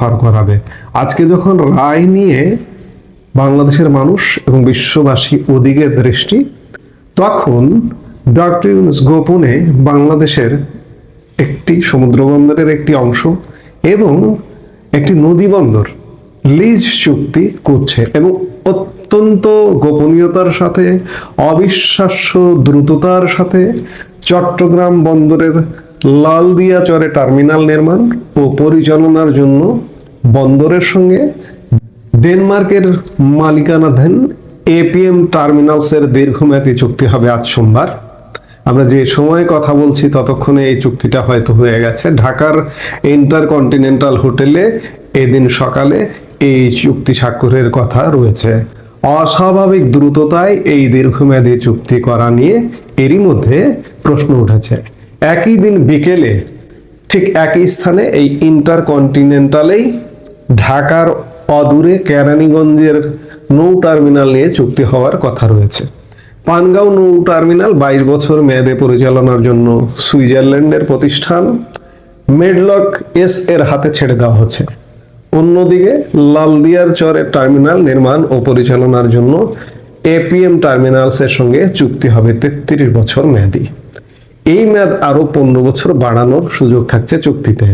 পার করাবে। আজকে যখন রায় নিয়ে বাংলাদেশের মানুষ এবং বিশ্ববাসী ওদিকে দৃষ্টি, তখন ডক্টর ইউনুস গোপনে বাংলাদেশের একটি সমুদ্র বন্দরের একটি অংশ এবং একটি নদী বন্দর লিজ চুক্তি করছে এবং অত্যন্ত গোপনীয়তার সাথে, অবিশ্বাস্য দ্রুততার সাথে চট্টগ্রাম বন্দরের লালদিয়া চরে টার্মিনাল নির্মাণ ও পরিচালনার জন্য বন্দরের সঙ্গে ডেনমার্কের মালিকানাধীন এপিএম টার্মিনালসের দীর্ঘমেয়াদী চুক্তি হবে আজ সোমবার। আমরা যে সময় কথা বলছি ততক্ষণে এই চুক্তিটা হয়তো হয়ে গেছে। ঢাকার ইন্টারকন্টিনেন্টাল হোটেলে এদিন সকালে এই চুক্তি স্বাক্ষরের কথা রয়েছে। অস্বাভাবিক দ্রুততায় এই দীর্ঘমেয়াদী চুক্তি করা নিয়ে এরই মধ্যে প্রশ্ন উঠেছে। একই দিন বিকেলে ঠিক একই স্থানে এই ইন্টারকন্টিনেন্টালেই ঢাকার অদূরে কেরানীগঞ্জের নৌ টার্মিনাল নিয়ে চুক্তি হওয়ার কথা রয়েছে। পানগাঁও নৌ টার্মিনাল বাইশ বছর মেয়াদে পরিচালনার জন্য সুইজারল্যান্ডের প্রতিষ্ঠান মেডলক এস এর হাতে ছেড়ে দেওয়া হচ্ছে। অন্যদিকে লালদিয়ার চরের টার্মিনাল নির্মাণ ও পরিচালনার জন্য এপিএম টার্মিনালসের সঙ্গে চুক্তি হবে তেত্রিশ বছর মেয়াদি। এই মেয়াদ আরও পনেরো বছর বাড়ানোর সুযোগ থাকছে চুক্তিতে।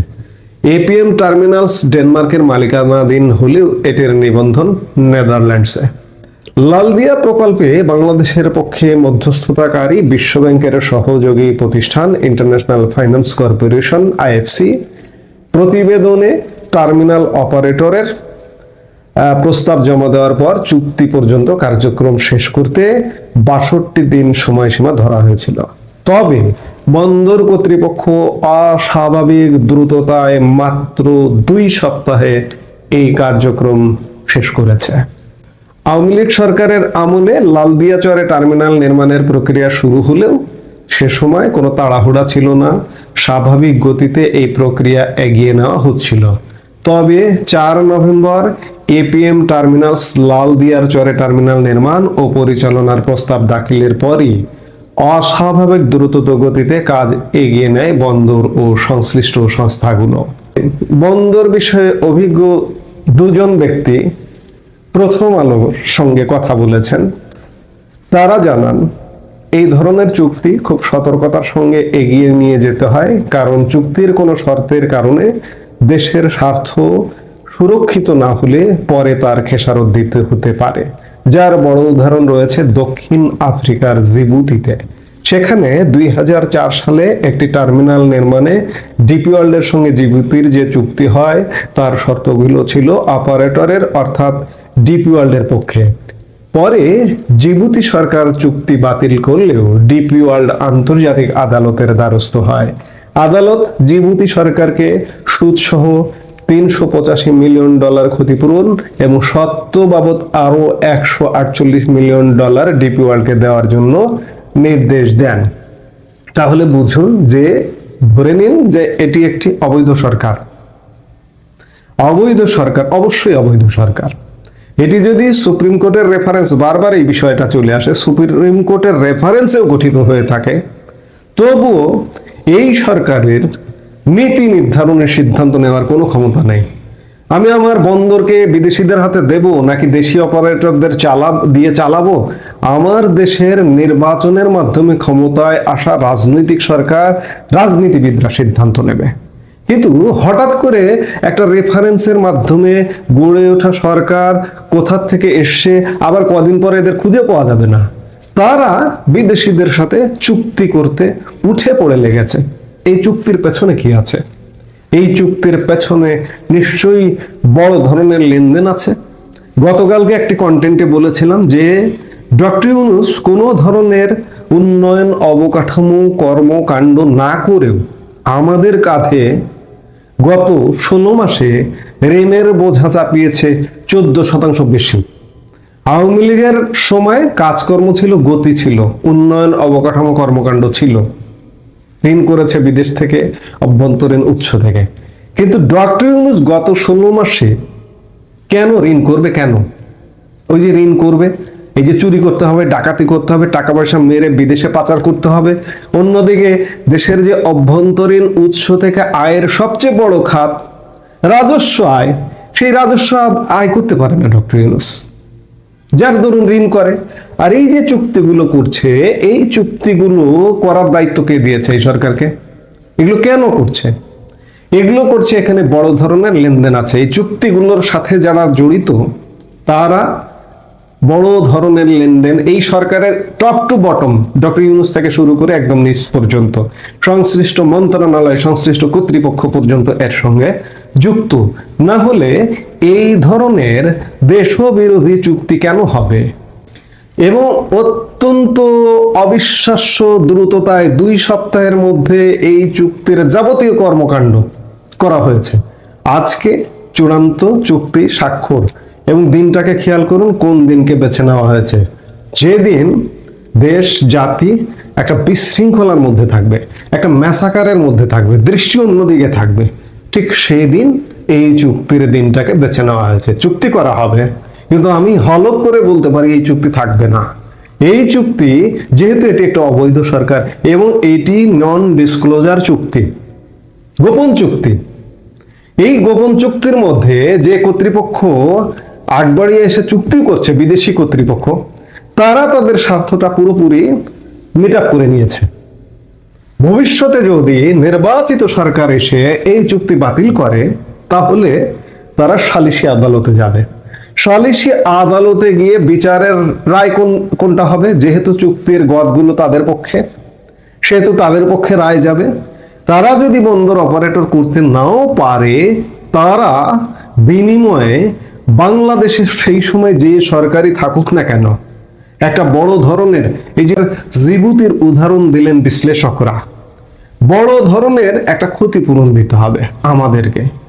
এপিএম টার্মিনালস ডেনমার্কের মালিকানাধীন হলেও এটির নিবন্ধন নেদারল্যান্ডসে। লালদিয়া প্রকল্পে বাংলাদেশের পক্ষে মধ্যস্থতাকারী বিশ্বব্যাংকের সহযোগী প্রতিষ্ঠান ইন্টারন্যাশনাল ফাইন্যান্স কর্পোরেশন আইএফসি প্রতিবেদনে টার্মিনাল অপারেটরের প্রস্তাব জমা দেওয়ার পর চুক্তি পর্যন্ত কার্যক্রম শেষ করতে বাষট্টি দিন সময়সীমা ধরা হয়েছিল। তবে বন্দর কর্তৃপক্ষ অস্বাভাবিক দ্রুততায় মাত্র দুই সপ্তাহে এই কার্যক্রম শেষ করেছে। আওয়ামী লীগ সরকারের আমলে লালদিয়া চরে টার্মিনাল নির্মাণের প্রক্রিয়া শুরু হলেও সে সময় কোনো তাড়াহুড়া ছিল না। স্বাভাবিক গতিতে এই প্রক্রিয়া এগিয়ে নেওয়া হচ্ছিল। তবে চার নভেম্বর এপিএম টার্মিনালস লালদিয়ার চরে টার্মিনাল নির্মাণ ও পরিচালনার প্রস্তাব দাখিলের পরই অস্বাভাবিক দ্রুত গতিতে কাজ এগিয়ে নেয় বন্দর ও সংশ্লিষ্ট সংস্থাগুলো। বন্দর বিষয়ে অভিজ্ঞ দুজন ব্যক্তি প্রথম আলোর সঙ্গে কথা বলেছেন। তারা জানান, এই ধরনের চুক্তি খুব সতর্কতার সঙ্গে এগিয়ে নিয়ে যেতে হয়, কারণ চুক্তির কোনো শর্তের কারণে দেশের স্বার্থ সুরক্ষিত না হলে পরে তার খেসারত দিতে হতে পারে। যার বড় উদাহরণ রয়েছে দক্ষিণ আফ্রিকার জিবুতিতে। সেখানে দুই হাজার চার সালে একটি টার্মিনাল নির্মাণে ডিপি ওয়ার্ল্ডের সঙ্গে জিবুতির যে চুক্তি হয়, তার শর্তগুলো ছিল অপারেটরের অর্থাৎ ডিপি ওয়ার্ল্ডের পক্ষে। পরে জিবুতি সরকার চুক্তি বাতিল করলেও ডিপি ওয়ার্ল্ড আন্তর্জাতিক আদালতের দ্বারস্থ হয়। আদালত জিবুতি সরকারকে সুদসহ তিনশো পঁচাশি মিলিয়ন ডলার ক্ষতিপূরণ এবং সত্য বাবদ আরও একশো আটচল্লিশ মিলিয়ন ডলার ডিপি ওয়ার্ল্ডকে দেওয়ার জন্য নির্দেশ দেন। তাহলে বুঝুন যে, ধরে নিন যে এটি একটি অবৈধ সরকার। অবৈধ সরকার, অবশ্যই অবৈধ সরকার। এটি যদি সুপ্রিম কোর্টের রেফারেন্স বারবার এই বিষয়টা চলে আসে, সুপ্রিম কোর্টের রেফারেন্সেও গঠিত হয়ে থাকে, তবুও এই সরকারের নীতি নির্ধারণের সিদ্ধান্ত নেওয়ার কোনো ক্ষমতা নেই। আমি আমার বন্দরকে বিদেশিদের হাতে দেব নাকি দেশি অপারেটরদের চালাব দিয়ে চালাবো? আমার দেশের নির্বাচনের মাধ্যমে ক্ষমতায় আসা রাজনৈতিক সরকার রাজনীতিবিদরা সিদ্ধান্ত নেবে। কিন্তু হঠাৎ করে একটা রেফারেন্সের মাধ্যমে গড়ে ওঠা সরকার কোথার থেকে এসছে, আবার কদিন পরে এদের খুঁজে পাওয়া যাবে না। তারা বিদেশিদের সাথে চুক্তি করতে উঠে পড়ে লেগেছে। এই চুক্তির পেছনে কি আছে? এই চুক্তির পেছনে নিশ্চয়ই বড় ধরনের লেনদেন আছে। গতকালকে একটি কন্টেন্টে বলেছিলাম যে ডক্টর ইউনুস কোনো ধরনের উন্নয়ন অবকাঠামো, কর্মকাণ্ড না করেও আমাদের কাঁধে গত ষোলো মাসে ঋণের বোঝা চাপিয়েছে চোদ্দ শতাংশ বেশি। আওয়ামী লীগের সময় কাজকর্ম ছিল, গতি ছিল, উন্নয়ন অবকাঠামো, কর্মকাণ্ড ছিল। ঋণ করেছে বিদেশ থেকে, অভ্যন্তরীণ উৎস থেকে। কিন্তু ডক্টর ইউনুস গত ষোলো মাসে কেন ঋণ করবে কেন? ওই যে ঋণ করবে, এই যে চুরি করতে হবে, ডাকাতি করতে হবে টাকা পয়সা মেরে বিদেশে পাচার করতে হবে, অন্যদিকে দেশের যে অভ্যন্তরীণ উৎস থেকে আয়ের সবচেয়ে বড় খাত, রাজস্ব আয়, সেই রাজস্ব আয় করতে পারে না ডক্টর ইউনুস। যার দরুন ঋণ করে। আর এই যে চুক্তিগুলো করছে, এই চুক্তিগুলো করার দায়িত্ব কে দিয়েছে এই সরকারকে? এগুলো কেন করছে? এগুলো করছে এখানে বড় ধরনের লেনদেন আছে। এই চুক্তিগুলোর সাথে যারা জড়িত, তারা বড় ধরনের লেনদেন এই সরকারের top to bottom doctor Yunus থেকে শুরু করে একদম নিচ পর্যন্ত, সংশ্লিষ্ট মন্ত্রণালয়, সংশ্লিষ্ট কর্তৃপক্ষ পর্যন্ত এর সঙ্গে যুক্ত। না হলে এই ধরনের দেশবিরোধী চুক্তি কেন হবে? এবং অত্যন্ত অবিশ্বাস্য দ্রুততায় দুই সপ্তাহের মধ্যে এই চুক্তির যাবতীয় কর্মকাণ্ড করা হয়েছে। আজকে চূড়ান্ত চুক্তি স্বাক্ষর। এবং দিনটাকে খেয়াল করুন কোন দিনকে বেছে নেওয়া হয়েছে। যেদিন দেশ, জাতি একটা বিশৃঙ্খলার মধ্যে থাকবে, একটা ম্যাসাকারের মধ্যে থাকবে, দৃষ্টি অন্যদিকে থাকবে, ঠিক সেই দিন এই চুক্তির দিনটাকে বেছে নেওয়া হয়েছে। চুক্তি করা হবে। কিন্তু আমি হলপ করে বলতে পারি এই চুক্তি থাকবে না। এই চুক্তি যেহেতু এটি একটা অবৈধ সরকার এবং এটি নন ডিসক্লোজার চুক্তি, গোপন চুক্তি। এই গোপন চুক্তির মধ্যে যে কর্তৃপক্ষ আগ বাড়িয়ে এসে চুক্তি করছে বিদেশি কর্তৃপক্ষ। তারা তাদের স্বার্থটা পুরোপুরি মিট করে নিয়েছে। ভবিষ্যতে যদি নির্বাচিত সরকার এসে এই চুক্তি বাতিল করে, তাহলে তারা সালিশি আদালতে যাবে। সালিশি আদালতে গিয়ে বিচারের রায় কোন, কোনটা হবে? যেহেতু চুক্তির গদগুলো তাদের পক্ষে, সেহেতু তাদের পক্ষে রায় যাবে। তারা যদি বন্দর অপারেটর করতে নাও পারে, তারা বিনিময়ে বাংলাদেশের সেই সময় যে সরকারি থাকুক না কেন, একটা বড় ধরনের, এই যে জিবুতির উদাহরণ দিলেন বিশ্লেষকরা, বড় ধরনের একটা ক্ষতিপূরণ দিতে হবে আমাদেরকে।